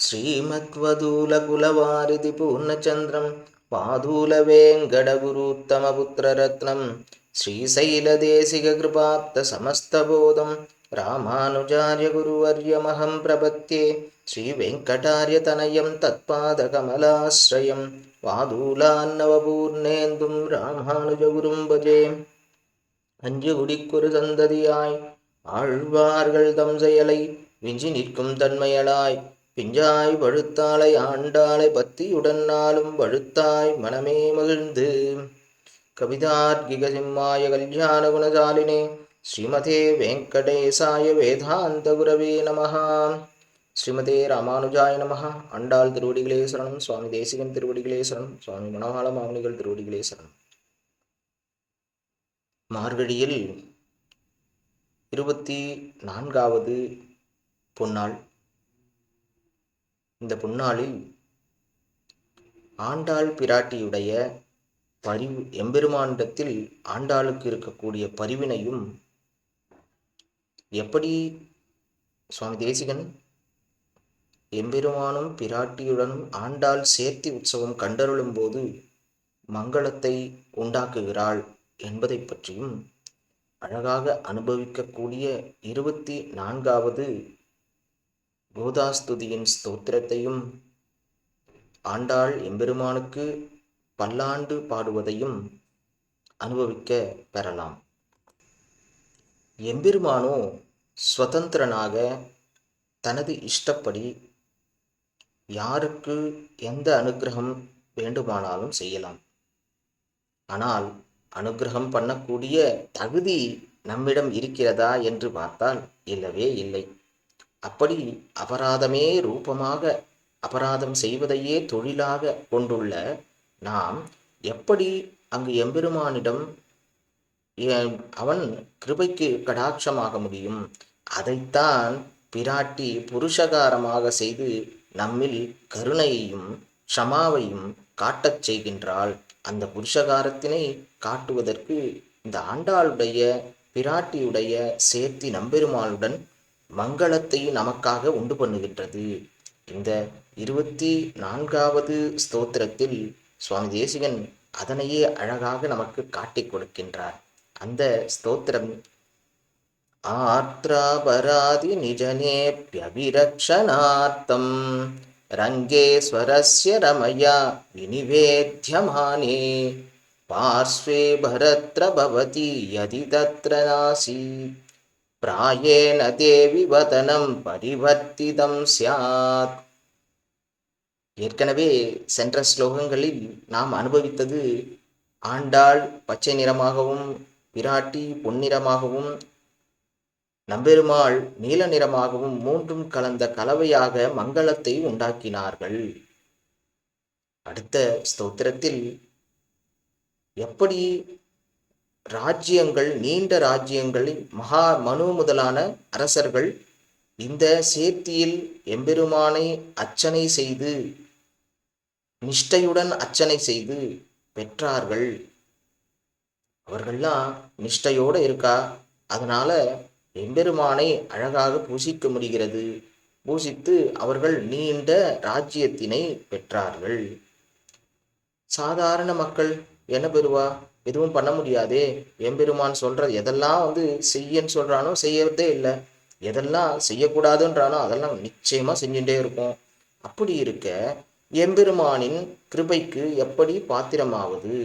श्रीमद्वदूलकुलवारिधि पूर्णचन्द्रं पादूलवेङ्कटगुरूत्तमपुत्ररत्नं श्रीशैलदेशिककृपाप्तसमस्तबोधं रामानुजार्यगुरुवर्यमहं प्रपत्ये श्रीवेङ्कटार्यतनयं तत्पादकमलाश्रयं वादूलान्नवपूर्णेन्दुं रामानुजगुरुं भजे அஞ்சு குடிக்குறு சந்ததியாய் ஆழ்வார்கள் தம் செயலை விஞ்சி நிற்கும் தன்மையலாய் பிஞ்சாய் வழுத்தாளை ஆண்டாளை பத்தியுடன் நாளும் வழுத்தாய் மனமே மகிழ்ந்து. கவிதார்க்கிக சிம்மாய கல்யாண குணசாலினே ஸ்ரீமதே வெங்கடேசாய வேதாந்த குரவே நமஹா. ஸ்ரீமதே ராமானுஜாய நமஹ. ஆண்டாள் திருவடிகளே சரணம். சுவாமி தேசிகன் திருவடிகளே சரணம். சுவாமி மனோகால மாமனிகள் திருவடிகளே சரணம். மார்கழியில் இருபத்தி நான்காவது பொன்னாள் இந்த பொன்னாளில் ஆண்டாள் பிராட்டியுடைய பரிவு எம்பெருமானிடத்தில் ஆண்டாளுக்கு இருக்கக்கூடிய பரிவினையும் எப்படி சுவாமி தேசிகன்? எம்பெருமானும் பிராட்டியுடனும் ஆண்டாள் சேர்த்தி உற்சவம் கண்டருளும் போது மங்களத்தை உண்டாக்குகிறாள் என்பதை பற்றியும் அழகாக அனுபவிக்கக்கூடிய இருபத்தி நான்காவது பூதாஸ்துதியின் ஸ்தோத்திரத்தையும் ஆண்டாள் எம்பெருமானுக்கு பல்லாண்டு பாடுவதையும் அனுபவிக்க பெறலாம். எம்பெருமானோ சுதந்திரனாக தனது இஷ்டப்படி யாருக்கு எந்த அனுகிரகம் வேண்டுமானாலும் செய்யலாம். ஆனால் அனுகிரகம் பண்ணக்கூடிய தகுதி நம்மிடம் இருக்கிறதா என்று பார்த்தால் இல்லவே இல்லை. அப்படி அபராதமே ரூபமாக அபராதம் செய்வதையே தொழிலாக கொண்டுள்ள நாம் எப்படி அங்கு எம்பெருமானிடம் அவன் கிருபைக்கு கடாட்சமாக முடியும்? அதைத்தான் பிராட்டி புருஷகாரமாக செய்து நம்மில் கருணையையும் க்ஷமாவையும் காட்டச் செய்கின்றாள். அந்த புருஷகாரத்தினை காட்டுவதற்கு இந்த ஆண்டாளுடைய பிராட்டியுடைய சேர்த்தி நம்பெருமாளுடன் மங்களத்தையும் நமக்காக உண்டு பண்ணுகின்றது. இந்த இருபத்தி நான்காவது ஸ்தோத்திரத்தில் சுவாமி தேசிகன் அதனையே அழகாக நமக்கு காட்டிக் கொடுக்கின்றார். அந்த ஸ்தோத்திரம் ஆர்த்ராபராதி நிஜனேபியபிரக்ஷணார்த்தம் ரங்கேஸ்வரஸ்ய ரமயா வினிவேத்தியமானே பார்ஸ்வே பரத்ர பவதி யதி தத்ர நாசீத் प्रायेण देवि वदनं परिवर्तितं स्यात् ஏற்கனவே சென்ற ஸ்லோகங்களில் நாம் அனுபவித்தது ஆண்டாள் பச்சை நிறமாகவும் பிராட்டி பொன்னிறமாகவும் நம்பெருமாள் நீல நிறமாகவும் மூன்றும் கலந்த கலவையாக மங்களத்தை உண்டாக்கினார்கள் அடுத்த ஸ்தோத்திரத்தில் எப்படி ராஜ்யங்கள் நீண்ட ராஜ்யங்களில் மகா மனு முதலான அரசர்கள் இந்த சேர்த்தியில் எம்பெருமானை அர்ச்சனை செய்து நிஷ்டையுடன் அர்ச்சனை செய்து பெற்றார்கள். அவர்கள்லாம் நிஷ்டையோடு இருக்கா? அதனால எம்பெருமானை அழகாக பூசிக்க முடிகிறது. பூசித்து அவர்கள் நீண்ட ராஜ்யத்தினை பெற்றார்கள். சாதாரண மக்கள் என்ன பெறுவா? எதுவும் பண்ண முடியாதே. எம்பெருமான் சொல்கிற எதெல்லாம் வந்து செய்யன்னு சொல்றானோ செய்யறதே இல்லை. எதெல்லாம் செய்யக்கூடாதுன்றானோ அதெல்லாம் நிச்சயமா செஞ்சுட்டே இருக்கும். அப்படி இருக்க எம்பெருமானின் கிருபைக்கு எப்படி பாத்திரமாவது?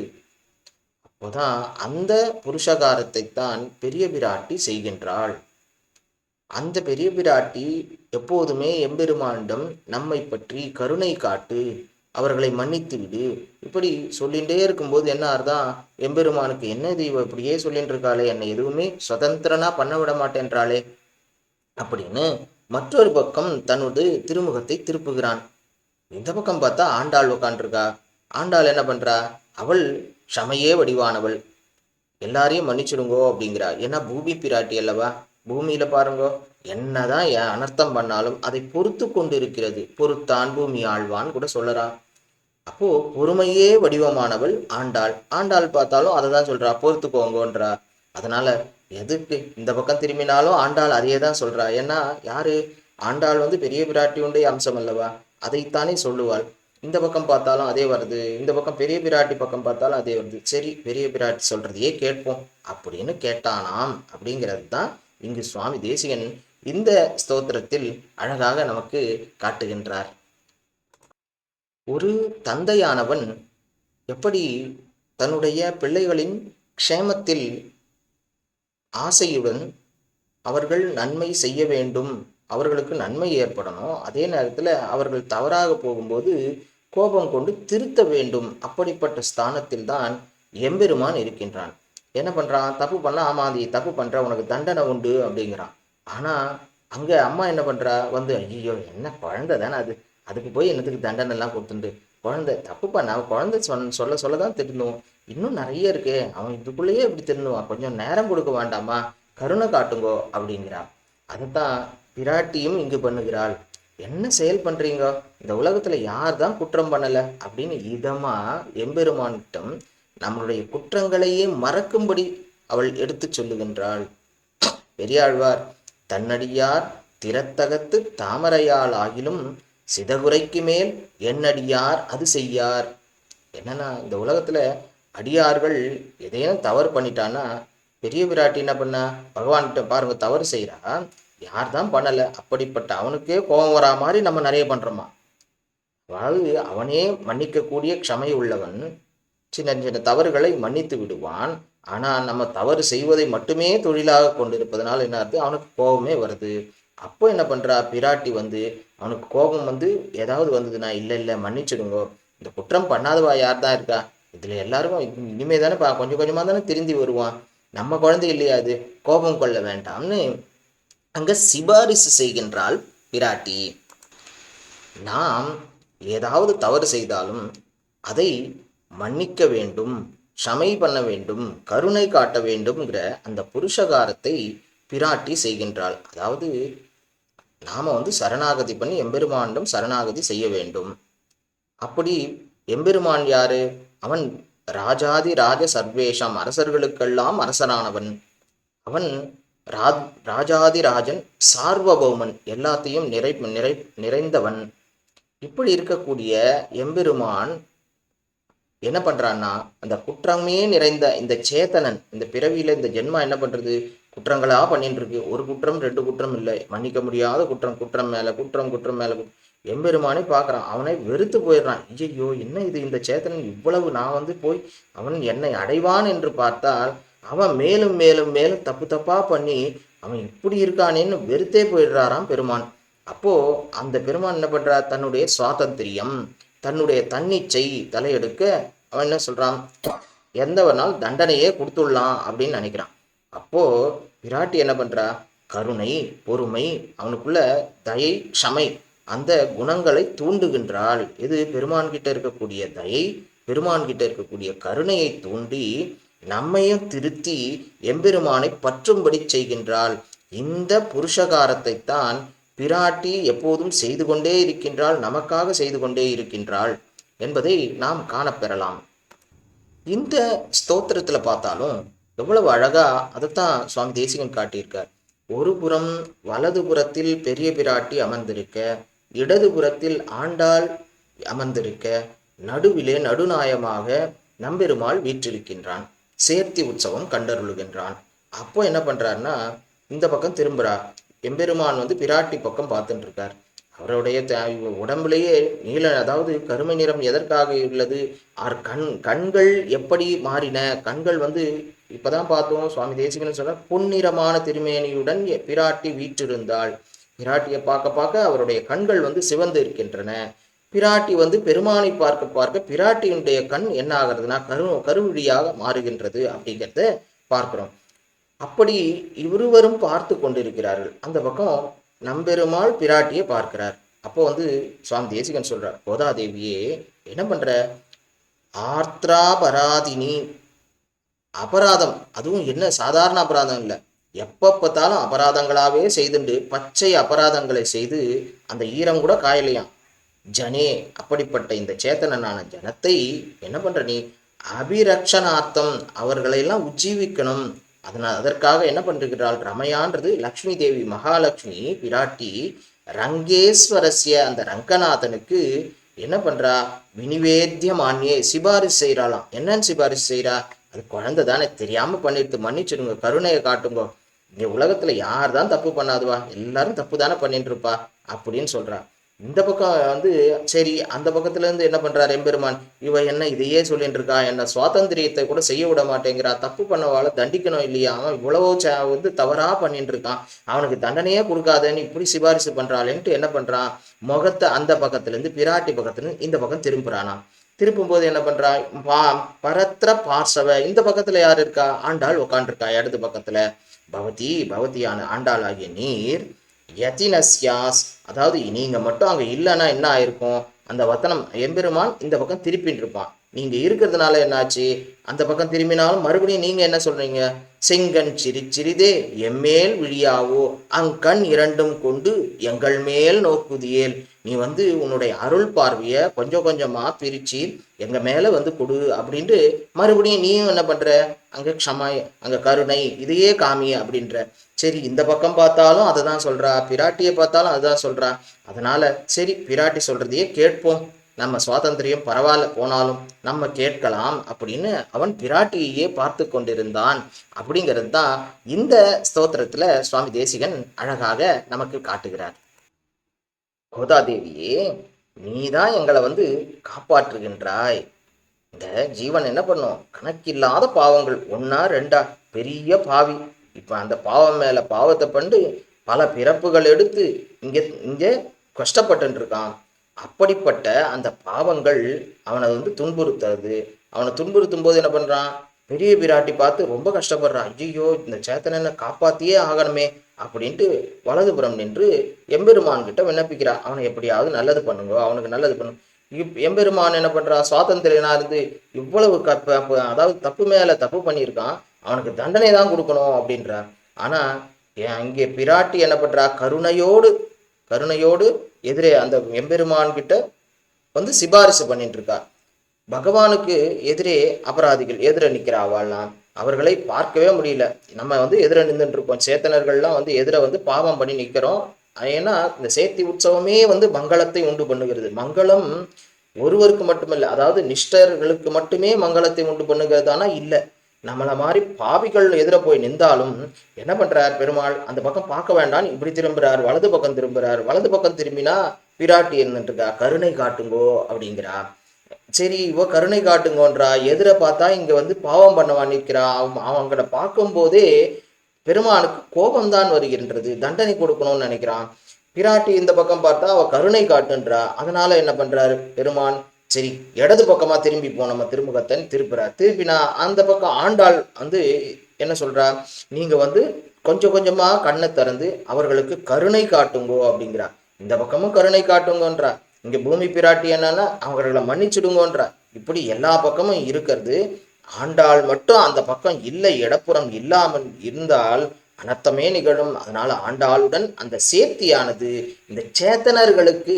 அப்போதான் அந்த புருஷகாரத்தை தான் பெரிய பிராட்டி செய்கின்றாள். அந்த பெரிய பிராட்டி எப்போதுமே எம்பெருமானிடம் நம்மை பற்றி கருணை காட்டு. அவர்களை மன்னித்து விடு. இப்படி சொல்லிகிட்டே இருக்கும்போது என்ன ஆறுதான் எம்பெருமானுக்கு என்ன தெய்வம்? இப்படியே சொல்லிட்டு இருக்காளே என்னை எதுவுமே சுதந்திரனா பண்ண விட மாட்டேன்றாளே. அப்படின்னு மற்றொரு பக்கம் தன்னோட திருமுகத்தை திருப்புகிறான். இந்த பக்கம் பார்த்தா ஆண்டாள் உக்காண்டிருக்கா. ஆண்டாள் என்ன பண்றா? அவள் ஷமையே வடிவானவள். எல்லாரையும் மன்னிச்சிடுங்கோ அப்படிங்கிறா. ஏன்னா பூமி பிராட்டி அல்லவா? பூமியில பாருங்கோ. என்னதான் அனர்த்தம் பண்ணாலும் அதை பொறுத்து கொண்டு இருக்கிறது பொறுத்தான் பூமி ஆழ்வான் கூட சொல்லறா. அப்போ பொறுமையே வடிவமானவள் ஆண்டாள். ஆண்டாள் பார்த்தாலும் அதை தான் சொல்றா பொறுத்துக்கோங்கன்றா. அதனால எதுக்கு இந்த பக்கம் திரும்பினாலும் ஆண்டாள் அதையே தான் சொல்றா. ஏன்னா யாரு? ஆண்டாள் வந்து பெரிய பிராட்டியுடைய அம்சம் அல்லவா? அதைத்தானே சொல்லுவாள். இந்த பக்கம் பார்த்தாலும் அதே வருது இந்த பக்கம் பெரிய பிராட்டி பக்கம் பார்த்தாலும் அதே வருது. சரி பெரிய பிராட்டி சொல்றதையே கேட்போம். அப்படின்னு கேட்டானாம் அப்படிங்கிறது தான் இங்கு சுவாமி தேசிகன் இந்த ஸ்தோத்திரத்தில் அழகாக நமக்கு காட்டுகின்றார். ஒரு தந்தையானவன் எப்படி தன்னுடைய பிள்ளைகளின் க்ஷேமத்தில் ஆசையுடன் அவர்கள் நன்மை செய்ய வேண்டும் அவர்களுக்கு நன்மை ஏற்படணும் அதே நேரத்தில் அவர்கள் தவறாக போகும்போது கோபம் கொண்டு திருத்த வேண்டும். அப்படிப்பட்ட ஸ்தானத்தில் தான் எம்பெருமான் இருக்கின்றான். என்ன பண்ணுறான் தப்பு பண்ணால் ஆமா நீ தப்பு பண்ணுற உனக்கு தண்டனை உண்டு அப்படிங்கிறான். ஆனால் அங்கே அம்மா என்ன பண்ணுறா வந்து ஐயோ என்ன குழந்தை தானே அது? அதுக்கு போய் என்னத்துக்கு தண்டனை எல்லாம் கொடுத்துட்டு குழந்தை தப்பு பண்ண குழந்தை சொல் சொல்ல சொல்ல தான் திருந்தும் இன்னும் நிறைய இருக்கே. அவன் இதுக்குள்ளேயே இப்படி திருந்துவான் கொஞ்சம் நேரம் கொடுக்க வேண்டாமா? கருணை காட்டுங்கோ அப்படிங்கிறான் அதுதான் பிராட்டியும் இங்கு பண்ணுகிறாள். என்ன செயல் பண்றீங்க? இந்த உலகத்துல யார் தான் குற்றம் பண்ணல? அப்படின்னு இதமா எம்பெருமான்கிட்டம் நம்மளுடைய குற்றங்களையே மறக்கும்படி அவள் எடுத்து சொல்லுகின்றாள். பெரியாழ்வார் தன்னடியார் திறத்தகத்து தாமரையால் ஆகிலும் சிதகுரைக்கு மேல் என்னடியார் அது செய்யார். என்னன்னா இந்த உலகத்துல அடியார்கள் எதையும் தவறு பண்ணிட்டான்னா பெரிய பிராட்டி என்ன பண்ணா? பகவான்கிட்ட பாருங்க தவறு செய்கிறா யார் தான் பண்ணலை அப்படிப்பட்ட அவனுக்கே கோபம் வரா மாதிரி நம்ம நிறைய பண்றோமா? அதாவது அவனே மன்னிக்கக்கூடிய க்ஷமை உள்ளவன் சின்ன சின்ன தவறுகளை மன்னித்து விடுவான். ஆனால் நம்ம தவறு செய்வதை மட்டுமே தொழிலாக கொண்டிருப்பதனால் என்ன ஆகுது? அவனுக்கு கோபமே வருது. அப்போ என்ன பண்றா? பிராட்டி வந்து அவனுக்கு கோபம் வந்து ஏதாவது வந்ததுன்னா இல்லை இல்லை மன்னிச்சிடுங்கோ. இந்த குற்றம் பண்ணாதவா யார் தான் இருக்கா? இதில் எல்லாருக்கும் இனிமே தானே பா கொஞ்சம் கொஞ்சமாக தானே திருந்தி வருவான். நம்ம குழந்தை இல்லையா அது? கோபம் கொள்ள வேண்டாம்னு அங்கே சிபாரிசு செய்கின்றாள் பிராட்டி. நாம் ஏதாவது தவறு செய்தாலும் அதை மன்னிக்க வேண்டும் ஷமை பண்ண வேண்டும் கருணை காட்ட வேண்டும்ங்கிற அந்த புருஷகாரத்தை பிராட்டி செய்கின்றாள். அதாவது நாம வந்து சரணாகதி பண்ணி எம்பெருமானிடம் சரணாகதி செய்ய வேண்டும். அப்படி எம்பெருமான் யாரு? அவன் ராஜாதி ராஜ சர்வேஷம் அரசர்களுக்கெல்லாம் அரசனானவன். அவன் ரா ராஜாதி ராஜன் சார்வபௌமன் எல்லாத்தையும் நிறை நிறை நிறைந்தவன். இப்படி இருக்கக்கூடிய எம்பெருமான் என்ன பண்றான்னா அந்த குற்றமே நிறைந்த இந்த சேத்தனன் இந்த பிறவியில இந்த ஜென்மா என்ன பண்றது? குற்றங்களாக பண்ணிட்டு இருக்கு ஒரு குற்றம் ரெண்டு குற்றம் இல்லை. மன்னிக்க முடியாத குற்றம் குற்றம் மேல குற்றம் குற்றம் மேல எம்பெருமானே பார்க்குறான். அவனை வெறுத்து போயிடுறான். ஐயோ என்ன இது? இந்த சேத்தனன் இவ்வளவு நான் வந்து போய் அவன் என்னை அடைவான் என்று பார்த்தால் அவன் மேலும் மேலும் மேலும் தப்பு தப்பா பண்ணி அவன் இப்படி இருக்கானேன்னு வெறுத்தே போயிடுறாராம் பெருமான். அப்போ அந்த பெருமான் என்ன பண்றா தன்னுடைய சுவாதந்திரியம் தன்னுடைய தன்னிச்சை தலையெடுக்க அவன் என்ன சொல்றான்? எந்தவனால் தண்டனையே கொடுத்துடலாம் அப்படின்னு நினைக்கிறான். அப்போ பிராட்டி என்ன பண்ணுறா கருணை பொறுமை அவனுக்குள்ள தயை க்ஷமை அந்த குணங்களை தூண்டுகின்றாள். இது பெருமான் கிட்ட இருக்கக்கூடிய தயை பெருமான் கிட்ட இருக்கக்கூடிய கருணையை தூண்டி நம்மையும் திருத்தி எம்பெருமானை பற்றும்படி செய்கின்றாள். இந்த புருஷகாரத்தை தான் பிராட்டி எப்போதும் செய்து கொண்டே இருக்கின்றாள் நமக்காக செய்து கொண்டே இருக்கின்றாள் என்பதை நாம் காணப்பெறலாம். இந்த ஸ்தோத்திரத்தில் பார்த்தாலும் எவ்வளவு அழகா அதைத்தான் சுவாமி தேசிகன் காட்டியிருக்கார். ஒரு புறம் வலது புறத்தில் பெரிய பிராட்டி அமர்ந்திருக்க இடது புறத்தில் ஆண்டாள் அமர்ந்திருக்க நடுவிலே நடுநாயமாக நம்பெருமாள் வீற்றிருக்கின்றான். சேர்த்தி உற்சவம் கண்டருளுகின்றான். அப்போ என்ன பண்றாருன்னா இந்த பக்கம் திரும்புறா. எம்பெருமான் வந்து பிராட்டி பக்கம் பார்த்துட்டு இருக்கார். அவருடைய த- உடம்புலேயே நீல அதாவது கருமை நிறம் எதற்காக உள்ளது? ஆர் கண் கண்கள் எப்படி மாறின? கண்கள் வந்து இப்பதான் பார்த்தோம் சுவாமி தேசிகன் சொன்ன பொன்னிறமான திருமேனியுடன் பிராட்டி வீற்றிருந்தாள். பிராட்டியை பார்க்க பார்க்க அவருடைய கண்கள் வந்து சிவந்து இருக்கின்றன. பிராட்டி வந்து பெருமானை பார்க்க பார்க்க பிராட்டியினுடைய கண் என்ன ஆகிறதுனா கரு கருவிழியாக மாறுகின்றது அப்படிங்கிறத பார்க்கிறோம். அப்படி இருவரும் பார்த்து கொண்டிருக்கிறார்கள். அந்த பக்கம் நம்பெருமாள் பிராட்டியை பார்க்கிறார். அப்போ வந்து சுவாமி தேசிகன் சொல்றார் கோதாதேவியே என்ன பண்ற? ஆர்த்ராபராதினி. அபராதம் அதுவும் என்ன? சாதாரண அபராதம் இல்லை. எப்போ பார்த்தாலும் அபராதங்களாவே செய்துண்டு பச்சை அபராதங்களை செய்து அந்த ஈரம் கூட காயலையாம். ஜனே அப்படிப்பட்ட இந்த சேத்தனனான ஜனத்தை என்ன பண்ற நீ? அபிரக்ஷணார்த்தம் அவர்களை எல்லாம் உஜ்ஜீவிக்கணும். அதனால் அதற்காக என்ன பண்ணிருக்கிறாள் ரமையான்றது லக்ஷ்மி தேவி மகாலட்சுமி பிராட்டி ரங்கேஸ்வரஸ்ய அந்த ரங்கநாதனுக்கு என்ன பண்றா? வினிவேத்தியமானியே சிபாரிசு செய்கிறாளாம் என்னன்னு சிபாரிசு செய்கிறா அது குழந்தை தானே தெரியாம பண்ணிட்டு மன்னிச்சிடுங்க கருணையை காட்டுங்க. இந்த உலகத்துல யார் தான் தப்பு பண்ணாதுவா? எல்லாரும் தப்பு தானே பண்ணிட்டு இருப்பா அப்படின்னு சொல்றா. இந்த பக்கம் வந்து சரி அந்த பக்கத்துல இருந்து என்ன பண்றாரு எம்பெருமான்? இவ என்ன இதையே சொல்லிட்டு இருக்கா என்ன சுவாதந்திரியத்தை கூட செய்ய விட மாட்டேங்கிறா. தப்பு பண்ணவாள தண்டிக்கணும் இல்லையா? அவன் இவ்வளவோ வந்து தவறா பண்ணிட்டு இருக்கான் அவனுக்கு தண்டனையே கொடுக்காதேன்னு இப்படி சிபாரிசு பண்றாளேன்ட்டு என்ன பண்றான்? முகத்தை அந்த பக்கத்துல இருந்து பிராட்டி பக்கத்துல இந்த பக்கம் திரும்புறானா திருப்பும்போது என்ன பண்றா பா பரத்திர பார்சவ இந்த பக்கத்துல யார் இருக்கா? ஆண்டாள் உட்காண்டிருக்கா இடது பக்கத்துல. பவதி பவதியான ஆண்டாள் ஆகிய நீர் யதினஸ்யாஸ். அதாவது நீங்கள் மட்டும் அங்கே இல்லைன்னா என்ன ஆயிருக்கும்? அந்த வத்தனம் எம்பெருமான் இந்த பக்கம் திருப்பின்னு இருப்பான் நீங்க இருக்கிறதுனால என்னாச்சு? அந்த பக்கம் திரும்பினாலும் மறுபடியும் நீங்க என்ன சொல்றீங்க? செங்கண் சிரி சிறிதே எம்மேல் விழியாவோ? அங்கண் இரண்டும் கொண்டு எங்கள் மேல் நோக்குதியேல். நீ வந்து உன்னுடைய அருள் பார்வைய கொஞ்சம் கொஞ்சமா பிரிச்சு எங்க மேல வந்து கொடு அப்படின்ட்டு மறுபடியும் நீயும் என்ன பண்ற? அங்க க்ஷமா அங்க கருணை இதையே காமி அப்படின்ற. சரி இந்த பக்கம் பார்த்தாலும் அதை தான் சொல்றா பிராட்டியை பார்த்தாலும் அதுதான் சொல்றா. அதனால சரி பிராட்டி சொல்றதையே கேட்போம். நம்ம சுவாதந்திரியம் பரவாயில்ல போனாலும் நம்ம கேட்கலாம் அப்படின்னு அவன் பிராட்டியையே பார்த்து கொண்டிருந்தான். அப்படிங்கிறது தான் இந்த ஸ்தோத்திரத்துல சுவாமி தேசிகன் அழகாக நமக்கு காட்டுகிறார். கோதாதேவியே நீதான் எங்களை வந்து காப்பாற்றுகின்றாய். இந்த ஜீவன் என்ன பண்ணும்? கணக்கில்லாத பாவங்கள் ஒன்னா ரெண்டா? பெரிய பாவி. இப்ப அந்த பாவம் மேல பாவத்தை பண்ணு பல பிறப்புகள் எடுத்து இங்க இங்க கஷ்டப்பட்டு இருக்கான் அப்படிப்பட்ட அந்த பாவங்கள் அவனை வந்து துன்புறுத்துறது அவனை துன்புறுத்தும் போது என்ன பண்றான்? பெரிய பிராட்டி பார்த்து ரொம்ப கஷ்டப்படுறான். ஐயோ இந்த சேத்தனனை காப்பாத்தியே ஆகணுமே அப்படின்ட்டு வலதுபுறம் நின்று எம்பெருமான் கிட்ட விண்ணப்பிக்கிறான். அவனை எப்படியாவது நல்லது பண்ணுங்க அவனுக்கு நல்லது பண்ணுங்க இப் எம்பெருமான் என்ன பண்றா சுவாதந்திரனா இருந்து இவ்வளவு கப்ப அதாவது தப்பு மேல தப்பு பண்ணியிருக்கான். அவனுக்கு தண்டனை தான் கொடுக்கணும் அப்படின்றார். ஆனா அங்கே பிராட்டி என்ன பண்றா? கருணையோடு கருணையோடு எதிரே அந்த எம்பெருமான் கிட்ட வந்து சிபாரிசு பண்ணிட்டு இருக்கா பகவானுக்கு எதிரே அபராதிகள் எதிர நிற்கிற அவள்லாம் அவர்களை பார்க்கவே முடியல. நம்ம வந்து எதிர நின்றுட்டு இருக்கோம் சேத்தனர்கள்லாம் வந்து எதிர வந்து பாவம் பண்ணி நிற்கிறோம் ஏன்னா இந்த சேத்தி உற்சவமே வந்து மங்களத்தை உண்டு பண்ணுகிறது. மங்களம் ஒருவருக்கு மட்டுமல்ல அதாவது நிஷ்டர்களுக்கு மட்டுமே மங்களத்தை உண்டு பண்ணுகிறதானா? இல்லை. நம்மளை மாதிரி பாவிகள் எதிர போய் நின்றாலும் என்ன பண்றார் பெருமாள்? அந்த பக்கம் பார்க்க வேண்டாம். இப்படி திரும்புறார். வலது பக்கம் திரும்புறார். வலது பக்கம் திரும்பினா பிராட்டி இருந்துட்டுருக்கா கருணை காட்டுங்கோ அப்படிங்கிறா. சரி இவ கருணை காட்டுங்கோன்றா. எதிர பார்த்தா இங்க வந்து பாவம் பண்ணவா நிற்கிறா. அவன் அவங்கள பார்க்கும்போதே பெருமானுக்கு கோபம்தான் வருகின்றது. தண்டனை கொடுக்கணும்னு நினைக்கிறான். பிராட்டி இந்த பக்கம் பார்த்தா அவ கருணை காட்டுன்றா. அதனால என்ன பண்றாரு பெருமான்? சரி இடது பக்கமாக திரும்பி போனோம் திருமுகத்தன் திருப்புறார். திருப்பினா அந்த பக்கம் ஆண்டாள் வந்து என்ன சொல்றா? நீங்க வந்து கொஞ்சம் கொஞ்சமா கண்ணை திறந்து அவர்களுக்கு கருணை காட்டுங்கோ அப்படிங்கிறா. இந்த பக்கமும் கருணை காட்டுங்கன்றா. இங்க பூமி பிராட்டி என்னன்னா அவர்களை மன்னிச்சிடுங்கன்றா. இப்படி எல்லா பக்கமும் இருக்கிறது. ஆண்டாள் மட்டும் அந்த பக்கம் இல்லை இடப்புறம் இல்லாமல் இருந்தால் அனர்த்தமே நிகழும். அதனால ஆண்டாளுடன் அந்த சேர்த்தியானது இந்த சேத்தனர்களுக்கு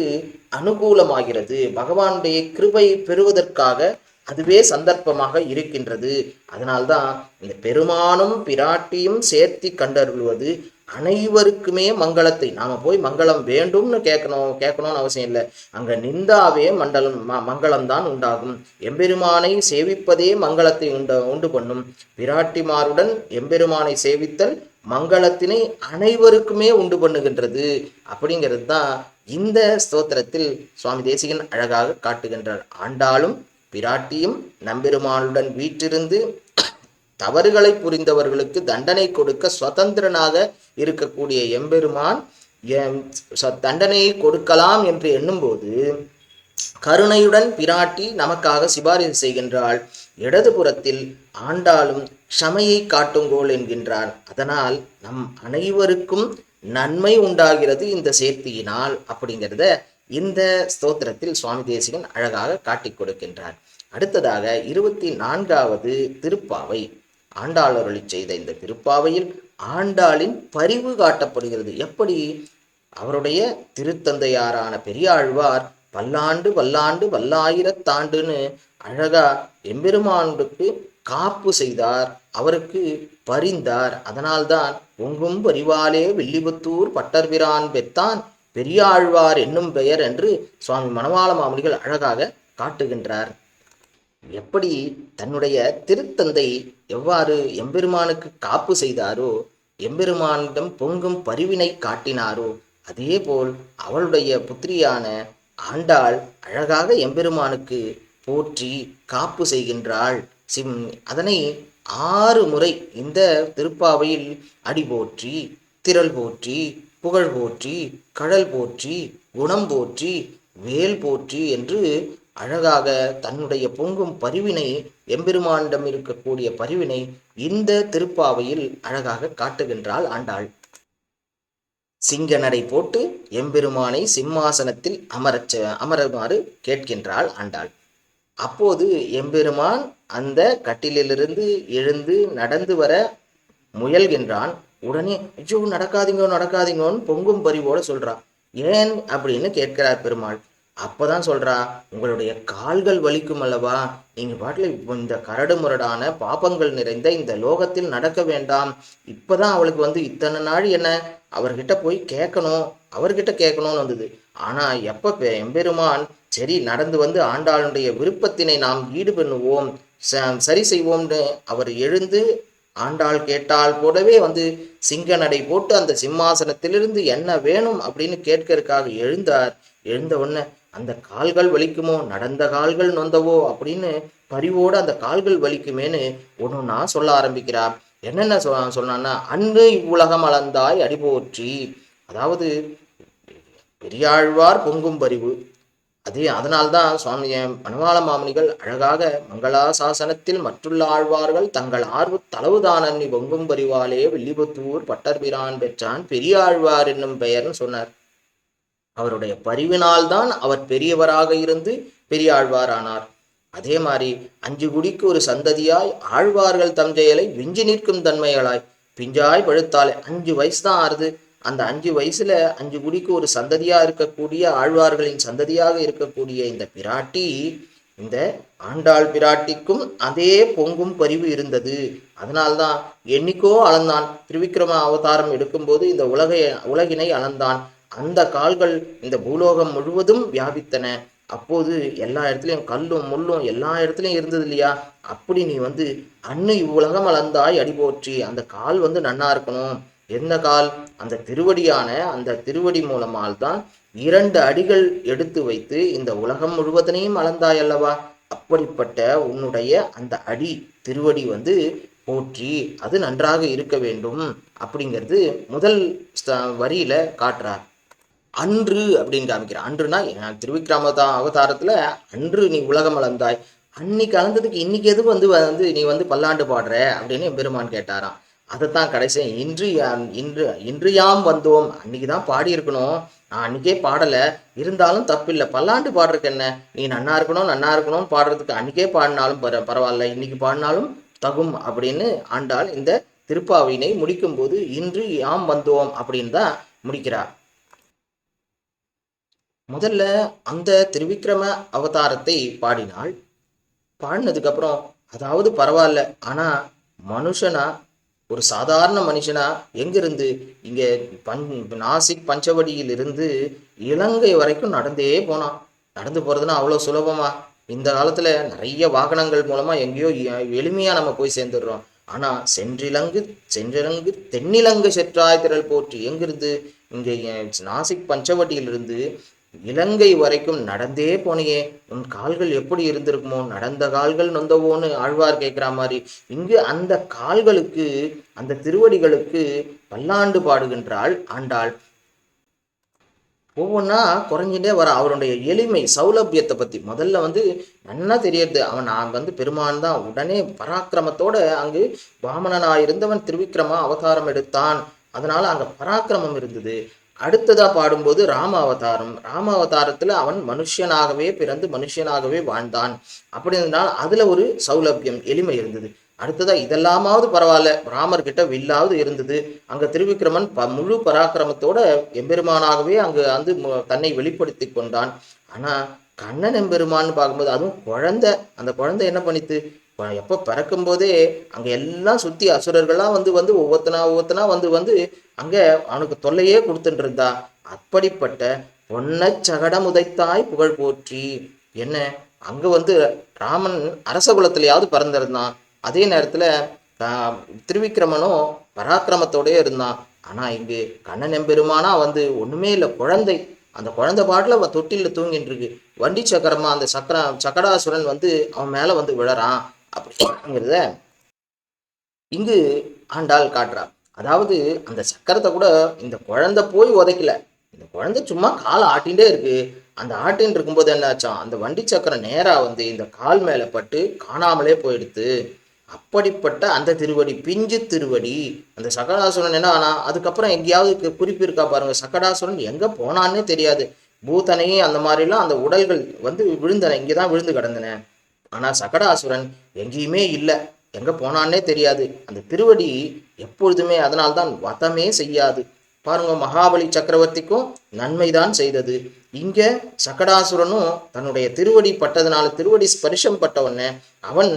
அனுகூலமாகிறது. பகவானுடைய கிருபை பெறுவதற்காக அதுவே சந்தர்ப்பமாக இருக்கின்றது. அதனால்தான் இந்த பெருமானும் பிராட்டியும் சேர்த்தி கண்டறிவது அனைவருக்குமே மங்களத்தை. நாம போய் மங்களம் வேண்டும்னு கேட்கணும் கேட்கணும்னு அவசியம் இல்லை. அங்க நிந்தாவே மண்டலம் ம- மங்களம் தான் உண்டாகும். எம்பெருமானை சேவிப்பதே மங்களத்தை உண்ட உண்டு பண்ணும். பிராட்டிமாருடன் எம்பெருமானை சேவித்தல் மங்களத்தினை அனைவருக்குமே உண்டு பண்ணுகின்றது. அப்படிங்கிறது தான் இந்த ஸ்தோத்திரத்தில் சுவாமி தேசிகன் அழகாக காட்டுகின்றார். ஆண்டாலும் பிராட்டியும் நம்பெருமானுடன் வீற்றிருந்து தவறுகளை புரிந்தவர்களுக்கு தண்டனை கொடுக்க சுதந்திரனாக இருக்கக்கூடிய எம்பெருமான் தண்டனையை கொடுக்கலாம் என்று எண்ணும்போது கருணையுடன் பிராட்டி நமக்காக சிபாரிசு செய்கின்றாள். இடதுபுறத்தில் ஆண்டாலும் க்ஷமையை காட்டுங்கோள் என்கின்றார் அதனால் நம் அனைவருக்கும் நன்மை உண்டாகிறது இந்த சேர்த்தியினால் அப்படிங்கிறத இந்த ஸ்தோத்திரத்தில் சுவாமி தேசிகன் அழகாக காட்டிக் கொடுக்கின்றார். அடுத்ததாக இருபத்தி நான்காவது திருப்பாவை. ஆண்டாள் செய்த இந்த திருப்பாவையில் ஆண்டாளின் பரிவு காட்டப்படுகிறது. எப்படி? அவருடைய திருத்தந்தையாரான பெரியாழ்வார் பல்லாண்டு பல்லாண்டு பல்லாயிரத்தாண்டுன்னு அழகா எம்பெருமானுக்கு காப்பு செய்தார். அவருக்கு பரிந்தார். அதனால்தான் பொங்கும் பரிவாலே வில்லிபுத்தூர் பட்டர்பிரான் பெத்தான் பெரியாழ்வார் என்னும் பெயர் என்று சுவாமி மணவாள மாமுனிகள் அழகாக காட்டுகின்றார். எப்படி தன்னுடைய திருத்தந்தை எவ்வாறு எம்பெருமானுக்கு காப்பு செய்தாரோ எம்பெருமானிடம் பொங்கும் பரிவினை காட்டினாரோ அதேபோல் அவளுடைய புத்திரியான ஆண்டாள் அழகாக எம்பெருமானுக்கு போற்றி காப்பு செய்கின்றாள். சிம் அதனை ஆறு முறை இந்த திருப்பாவையில் அடி போற்றி திரள் போற்றி புகழ் போற்றி கடல் போற்றி குணம் போற்றி வேல் போற்றி என்று அழகாக தன்னுடைய பொங்கும் பரிவினை எம்பெருமானிடம் இருக்கக்கூடிய பரிவினை இந்த திருப்பாவையில் அழகாக காட்டுகின்றாள் ஆண்டாள். சிங்க நடை போட்டு எம்பெருமானை சிம்மாசனத்தில் அமரச்ச அமரமாறு அமருமாறு கேட்கின்றாள் ஆண்டாள். அப்போது எம்பெருமான் அந்த கட்டிலிலிருந்து எழுந்து நடந்து வர முயல்கின்றான். உடனே ஐயோ நடக்காதீங்க நடக்காதீங்கன்னு பொங்கும் பரிவோட சொல்றான் ஏன்? அப்படின்னு கேட்கிறார் பெருமாள். அப்பதான் சொல்றா உங்களுடைய கால்கள் வலிக்கும் அல்லவா? நீங்க பாட்டில் இந்த கரடு முரடான பாப்பங்கள் நிறைந்த இந்த லோகத்தில் நடக்க வேண்டாம். இப்பதான் அவளுக்கு வந்து இத்தனை நாள் என்ன? அவர்கிட்ட போய் கேட்கணும். அவர்கிட்ட கேட்கணும்னு வந்தது. ஆனா எப்ப எம்பெருமான் சரி நடந்து வந்து ஆண்டாளுடைய விருப்பத்தினை நாம் ஈடுபண்ணுவோம். சரி செய்வோம்னு அவர் எழுந்து ஆண்டாள் கேட்டால் போலவே வந்து சிங்க நடை போட்டு அந்த சிம்மாசனத்திலிருந்து என்ன வேணும் அப்படின்னு கேட்கறதுக்காக எழுந்தார். எழுந்த உடனே அந்த கால்கள் வலிக்குமோ? நடந்த கால்கள் நொந்தவோ? அப்படின்னு பரிவோடு அந்த கால்கள் வலிக்குமேன்னு ஒன்று நான் சொல்ல ஆரம்பிக்கிறார். என்னென்ன சொ சொன்னான்னா அன்று இவ்வுலகம் அளந்தாய் அடிபோற்றி. அதாவது பெரியாழ்வார் பொங்கும் பரிவு. அதே அதனால்தான் சுவாமி மணவாள மாமணிகள் அழகாக மங்களாசாசனத்தில் மற்றுள்ள ஆழ்வார்கள் தங்கள் ஆர்வ தளவுதானி பொங்கும் பரிவாலே வில்லிபுத்தூர் பட்டர்பிரான் பெற்றான் பெரியாழ்வார் என்னும் பெயர்னு சொன்னார். அவருடைய பரிவினால்தான் அவர் பெரியவராக இருந்து பெரியாழ்வார் ஆனார் அதே மாதிரி அஞ்சு குடிக்கு ஒரு சந்ததியாய் ஆழ்வார்கள் தம் செயலை விஞ்சி நிற்கும் தன்மைகளாய். பிஞ்சாய் பழுத்தாலே அஞ்சு வயசு தான் ஆறுது. அந்த அஞ்சு வயசுல அஞ்சு குடிக்கு ஒரு சந்ததியா இருக்கக்கூடிய ஆழ்வார்களின் சந்ததியாக இருக்கக்கூடிய இந்த பிராட்டி இந்த ஆண்டாள் பிராட்டிக்கும் அதே பொங்கும் பரிவு இருந்தது. அதனால்தான் என்னைக்கோ அளந்தான். திருவிக்ரம அவதாரம் எடுக்கும்போது இந்த உலகை உலகினை அளந்தான். அந்த கால்கள் இந்த பூலோகம் முழுவதும் வியாபித்தன. அப்போது எல்லா இடத்துலையும் கல்லும் முள்ளும் எல்லா இடத்துலையும் இருந்தது இல்லையா? அப்படி நீ வந்து அன்னு இவ்வுலகம் அளந்தாய் அடி போற்றி அந்த கால் வந்து நன்னா இருக்கணும். எந்த கால்? அந்த திருவடியான அந்த திருவடி மூலமால் தான் இரண்டு அடிகள் எடுத்து வைத்து இந்த உலகம் முழுவதனையும் அளந்தாய் அல்லவா? அப்படிப்பட்ட உன்னுடைய அந்த அடி திருவடி வந்து போற்றி அது நன்றாக இருக்க வேண்டும் அப்படிங்கிறது முதல் ஸ்த- வரியில காட்டுறார். அன்று அப்படின்னு காமிக்கிறார். அன்றுனா என் திருவிக்ரமதா அவதாரத்துல அன்று நீ உலகம் அளந்தாய். அன்னைக்கு அளந்ததுக்கு இன்னைக்கு எது வந்து வந்து நீ வந்து பல்லாண்டு பாடுற அப்படின்னு பெருமான் கேட்டாராம். அதைத்தான் கடைசியாக இன்று இன்று இன்று யாம் வந்தோம். அன்னைக்கு தான் பாடி இருக்கணும் நான் அன்னைக்கே பாடலை. இருந்தாலும் தப்பில்லை. பல்லாண்டு பாடுறதுக்கு என்ன? நீ நன்னா இருக்கணும் நன்னா இருக்கணும் பாடுறதுக்கு அன்னைக்கே பாடினாலும் பர பரவாயில்ல. இன்னைக்கு பாடினாலும் தகும் அப்படின்னு ஆண்டாள் இந்த திருப்பாவினை முடிக்கும்போது இன்று யாம் வந்தோம் அப்படின்னு தான் முடிக்கிறார். முதல்ல அந்த திருவிக்கிரம அவதாரத்தை பாடினாள். பாடினதுக்கப்புறம் அதாவது பரவாயில்ல. ஆனால் மனுஷனா ஒரு சாதாரண மனுஷனா எங்கிருந்து இங்கே பஞ் நாசிக் பஞ்சவடியிலிருந்து இலங்கை வரைக்கும் நடந்தே போனான். நடந்து போகிறதுனா அவ்வளோ சுலபமா? இந்த காலத்தில் நிறைய வாகனங்கள் மூலமாக எங்கேயோ எ- நம்ம போய் சேர்ந்துடுறோம். ஆனால் சென்றிலங்கு சென்றிலங்கு தென்னிலங்கு செற்றாய் திரள் போற்றி எங்கிருந்து இங்கே நாசிக் பஞ்சவடியிலிருந்து இலங்கை வரைக்கும் நடந்தே போனியே. உன் கால்கள் எப்படி இருந்திருக்குமோ நடந்த கால்கள் நொந்தவோன்னு ஆழ்வார் கேட்குற மாதிரி இங்கு அந்த கால்களுக்கு அந்த திருவடிகளுக்கு பல்லாண்டு பாடுகின்றாள் ஆண்டாள். ஒவ்வொன்றா குறைஞ்சிட்டே வர. அவருடைய எளிமை சௌலபியத்தை பற்றி முதல்ல வந்து நன்னா தெரியறது. அவன் நான் வந்து பெருமான் தான். உடனே பராக்கிரமத்தோட அங்கு வாமனனாக இருந்தவன் திருவிக்கிரமா அவதாரம் எடுத்தான். அதனால அங்க பராக்கிரமம் இருந்தது. அடுத்ததா பாடும்போது ராம அவதாரம் ராம அவதாரத்துல அவன் மனுஷனாகவே பிறந்து மனுஷனாகவே வாழ்ந்தான். அப்படி இருந்தால் அதுல ஒரு சௌலபியம் எளிமை இருந்தது. அடுத்ததா இதெல்லாமாவது பரவாயில்ல. ராமர்கிட்ட வில்லாவது இருந்தது. அங்க திருவிக்கிரமன் ப முழு பராக்கிரமத்தோட எம்பெருமானாகவே அங்கு வந்து மு- தன்னை வெளிப்படுத்தி கொண்டான். ஆனா கண்ணன் எம்பெருமான்னு பார்க்கும்போது அதுவும் குழந்தை. அந்த குழந்தை என்ன பண்ணித்து எப்போ பறக்கும்போதே அங்கே எல்லாம் சுற்றி அசுரர்கள்லாம் வந்து வந்து ஒவ்வொருத்தனா ஒவ்வொருத்தனா வந்து வந்து அங்கே அவனுக்கு தொல்லையே கொடுத்துட்டு அப்படிப்பட்ட பொன்னை சகடமுதைத்தாய் புகழ் போற்றி. என்ன? அங்கே வந்து ராமன் அரச குலத்திலேயாவது பறந்திருந்தான். அதே நேரத்தில் திருவிக்கிரமனும் பராக்கிரமத்தோடயே இருந்தான். ஆனால் இங்கு கண்ணன் எம்பெருமானா வந்து ஒன்றுமே இல்லை குழந்தை. அந்த குழந்தை பாட்டில் தொட்டிலில் தொட்டில தூங்கிட்டு இருக்கு. வண்டி சக்கரமா அந்த சக்கர சக்கடாசுரன் வந்து அவன் மேலே வந்து விழறான். அப்படிங்கிறத இங்கு ஆண்டாள் காட்டுறார் அதாவது அந்த சக்கரத்தை கூட இந்த குழந்தை போய் உதைக்கல. இந்த குழந்தை சும்மா காலை ஆட்டிகிட்டே இருக்கு. அந்த ஆட்டின்னு இருக்கும்போது என்னாச்சான் அந்த வண்டி சக்கரம் நேராக வந்து இந்த கால் மேலே பட்டு காணாமலே போயிடுத்து. அப்படிப்பட்ட அந்த திருவடி பிஞ்சு திருவடி அந்த சகடாசுரன் என்ன ஆனா அதுக்கப்புறம் எங்கேயாவது குறிப்பு இருக்கா பாருங்க. சகடாசுரன் எங்க போனான்னே தெரியாது. பூத்தனையும் அந்த மாதிரிலாம் அந்த உடல்கள் வந்து விழுந்தன. இங்கேதான் விழுந்து கிடந்தன. ஆனால் சகடாசுரன் எங்கேயுமே இல்லை. எங்க போனான்னே தெரியாது. அந்த திருவடி எப்பொழுதுமே அதனால்தான் வதமே செய்யாது. பாருங்க மகாபலி சக்கரவர்த்திக்கும் நன்மைதான் செய்தது. இங்க சகடாசுரனும் தன்னுடைய திருவடி பட்டதனால திருவடி ஸ்பரிசம் பட்டவுடனே அவன்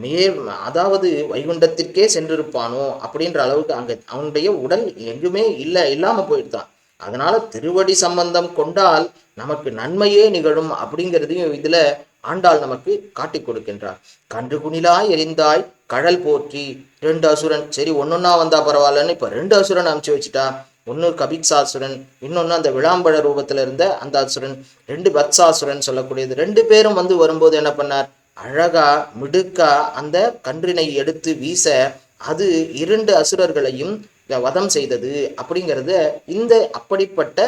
மே அதாவது வைகுண்டத்திற்கே சென்றிருப்பானோ அப்படின்ற அளவுக்கு அங்க அவனுடைய உடல் எங்குமே இல்லை இல்லாம போயிடுதான். அதனால திருவடி சம்பந்தம் கொண்டால் நமக்கு நன்மையே நிகழும் அப்படிங்கிறதையும் இதுல ஆண்டாள் நமக்கு காட்டிக் கொடுக்கின்றார். கன்று குணிலாய் எரிந்தாய் கழல் போற்றி ரெண்டு அசுரன் சரி ஒன்னொன்னா வந்தா பரவாயில்லன்னு இப்ப ரெண்டு அசுரன் அமுச்சு வச்சுட்டா ஒன்னு கபிக்சாசுரன் இன்னொன்னு அந்த விளாம்பழ ரூபத்துல இருந்த அந்த அசுரன் ரெண்டு பத்சாசுரன் சொல்லக்கூடியது. ரெண்டு பேரும் வந்து வரும்போது என்ன பண்ணார்? அழகா மிடுக்கா அந்த கன்றினை எடுத்து வீச அது இரண்டு அசுரர்களையும் வதம் செய்தது அப்படிங்கிறத இந்த அப்படிப்பட்ட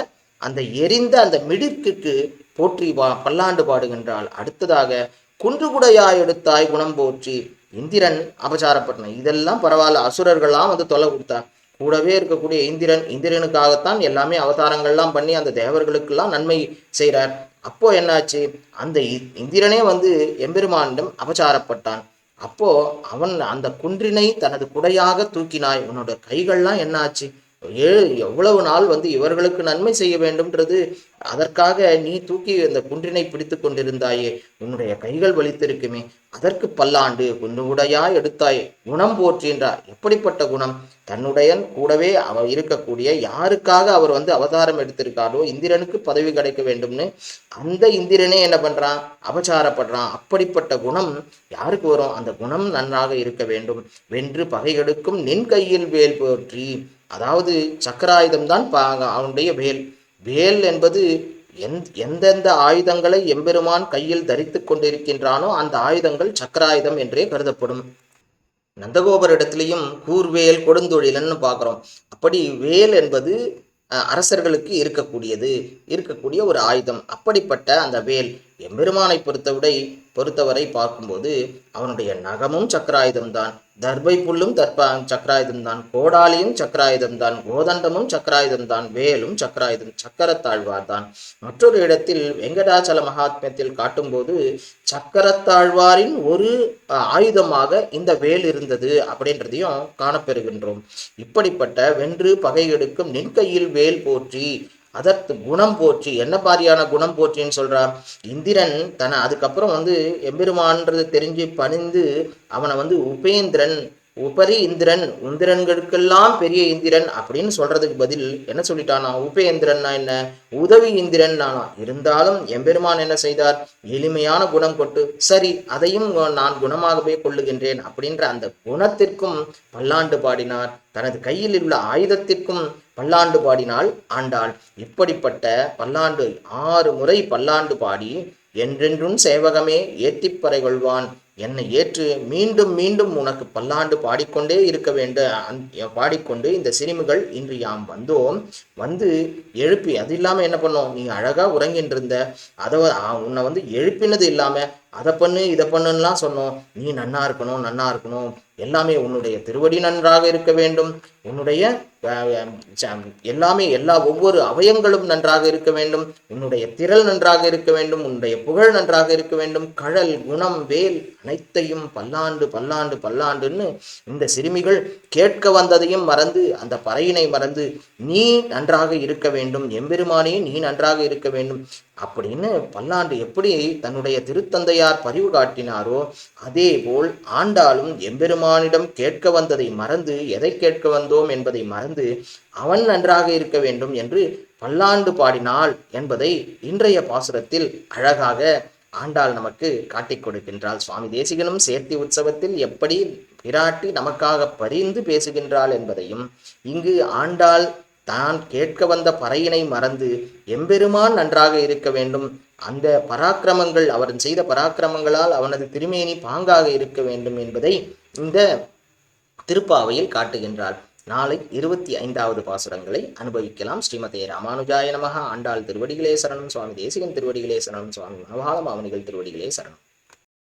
அந்த எரிந்த அந்த மிடுக்குக்கு போற்றி வா பல்லாண்டு பாடுகின்றாள். அடுத்ததாக குன்றுகுடையாய் எடுத்தாய் குணம் போற்றி. இந்திரன் அபசாரப்பட்டன இதெல்லாம் பரவாயில்ல அசுரர்கள்லாம் வந்து தொலை கொடுத்தார். கூடவே இருக்கக்கூடிய இந்திரன் இந்திரனுக்காகத்தான் எல்லாமே அவதாரங்கள்லாம் பண்ணி அந்த தேவர்களுக்கெல்லாம் நன்மை செய்கிறார். அப்போ என்னாச்சு? அந்த இ- இந்திரனே வந்து எம்பெருமானிடம் அபசாரப்பட்டான் அப்போ அவன் அந்த குன்றினை தனது குடையாக தூக்கினாய். உன்னோட கைகள்லாம் என்னாச்சு? ஏழு எவ்வளவு நாள் வந்து இவர்களுக்கு நன்மை செய்ய வேண்டும்ன்றது அதற்காக நீ தூக்கி அந்த குன்றினை பிடித்து கொண்டிருந்தாயே உன்னுடைய கைகள் வலித்திருக்குமே. அதற்கு பல்லாண்டு உன்னுடையா எடுத்தாய் குணம் போற்றின்றார் எப்படிப்பட்ட குணம்? தன்னுடையன் கூடவே அவர் இருக்கக்கூடிய யாருக்காக அவர் வந்து அவதாரம் எடுத்திருக்காரோ இந்திரனுக்கு பதவி கிடைக்க வேண்டும்னு அந்த இந்திரனே என்ன பண்றான்? அபச்சாரப்படுறான். அப்படிப்பட்ட குணம் யாருக்கு வரும்? அந்த குணம் நன்றாக இருக்க வேண்டும். வென்று பகைகெடுக்கும் நின் கையில் வேல் போற்றி. அதாவது சக்கராயுதம் தான் அவனுடைய வேல். வேல் என்பது எந் எந்தெந்த ஆயுதங்களை எம்பெருமான் கையில் தரித்து கொண்டிருக்கின்றானோ அந்த ஆயுதங்கள் சக்கராயுதம் என்றே கருதப்படும். நந்தகோபரிடத்திலையும் கூர்வேல் கொடுந்தொழிலன்னு பார்க்குறோம். அப்படி வேல் என்பது அரசர்களுக்கு இருக்கக்கூடியது இருக்கக்கூடிய ஒரு ஆயுதம். அப்படிப்பட்ட அந்த வேல் எம்பெருமானை பொறுத்தவரை பொறுத்தவரை பார்க்கும்போது அவனுடைய நகமும் சக்கராயுதம்தான். தர்பை புல்லும் தற்ப சக்கராயுதம் தான் கோடாலியும் சக்கராயுதம்தான். கோதண்டமும் சக்கராயுதம்தான். வேலும் சக்கராயுதம். சக்கரத்தாழ்வார் தான் மற்றொரு இடத்தில் வெங்கடாச்சல மகாத்மியத்தில் காட்டும்போது சக்கரத்தாழ்வாரின் ஒரு ஆயுதமாக இந்த வேல் இருந்தது அப்படின்றதையும் காணப்பெறுகின்றோம். இப்படிப்பட்ட வென்று பகை எடுக்கும் நின் கையில் வேல் போற்றி அதற்கு குணம் போற்றி என்ன பாரியான குணம் போற்றின்னு சொல்றா இந்திரன் தன அதுக்கப்புறம் வந்து எம்பெருமான்றது தெரிஞ்சு பணிந்து அவனை வந்து உபேந்திரன் உபரி இந்திரன் இந்திரன்களுக்கெல்லாம் பெரிய இந்திரன் அப்படின்னு சொல்றதுக்கு பதில் என்ன சொல்லிட்டானா? உபேந்திரன்னா என்ன? உதவி இந்திரன் நானா? இருந்தாலும் எம்பெருமான் என்ன செய்தார்? எளிமையான குணம் கொட்டு சரி அதையும் நான் குணமாகவே கொள்ளுகின்றேன் அப்படின்ற அந்த குணத்திற்கும் பல்லாண்டு பாடினார். தனது கையில் உள்ள ஆயுதத்திற்கும் பல்லாண்டு பாடினாள் ஆண்டாள். இப்படிப்பட்ட பல்லாண்டு ஆறு முறை பல்லாண்டு பாடி என்றென்றும் சேவகமே ஏத்திப்பறை கொள்வான். என்னை ஏற்று மீண்டும் மீண்டும் உனக்கு பல்லாண்டு பாடிக்கொண்டே இருக்க வேண்டும் பாடிக்கொண்டு இந்த சிறுமிகள் இன்று யாம் வந்தோம். வந்து எழுப்பி அது இல்லாம என்ன பண்ணோம்? நீ அழகா உறங்கின்றிருந்த. அதை உன்னை வந்து எழுப்பினது இல்லாம அதை பண்ணு இதை பண்ணுன்னெலாம் சொன்னோம். நீ நன்னா இருக்கணும் நன்னா இருக்கணும். எல்லாமே உன்னுடைய திருவடி நன்றாக இருக்க வேண்டும். உன்னுடைய எல்லாமே எல்லா ஒவ்வொரு அவயங்களும் நன்றாக இருக்க வேண்டும். உன்னுடைய திரள் நன்றாக இருக்க வேண்டும். உன்னுடைய புகழ் நன்றாக இருக்க வேண்டும். கழல் குணம் வேல் அனைத்தையும் பல்லாண்டு பல்லாண்டு பல்லாண்டுன்னு இந்த சிறுமிகள் கேட்க வந்ததையும் மறந்து அந்த பறையினை மறந்து நீ நன்றாக இருக்க வேண்டும். எம்பெருமானே நீ நன்றாக இருக்க வேண்டும். அப்படின்னு பல்லாண்டு எப்படி தன்னுடைய திருத்தந்தையார் பரிவு காட்டினாரோ அதேபோல் ஆண்டாளும் எம்பெருமானிடம் கேட்க வந்ததை மறந்து எதை கேட்க வந்தோம் என்பதை மறந்து அவன் நன்றாக இருக்க வேண்டும் என்று பல்லாண்டு பாடினாள் என்பதை இன்றைய பாசுரத்தில் அழகாக ஆண்டாள் நமக்கு காட்டிக் கொடுக்கின்றாள். சுவாமி தேசிகனும் சேர்த்தி உற்சவத்தில் எப்படி பிராட்டி நமக்காக பரிந்து பேசுகின்றாள் என்பதையும் இங்கு ஆண்டாள் தான் கேட்க வந்த பறையினை மறந்து எம்பெருமான் நன்றாக இருக்க வேண்டும். அந்த பராக்கிரமங்கள் அவன் செய்த பராக்கிரமங்களால் அவனது திருமேனி பாங்காக இருக்க வேண்டும் என்பதை இந்த திருப்பாவையில் காட்டுகின்றாள் நாளை இருபத்தி ஐந்தாவது பாசுரங்களை அனுபவிக்கலாம். ஸ்ரீமதே ராமானுஜாய நமக ஆண்டாள் திருவடிகளே சரணம். சுவாமி தேசிகன் திருவடிகளே சரணம். சுவாமி மனோகால மாமனிகள் திருவடிகளே சரணம்.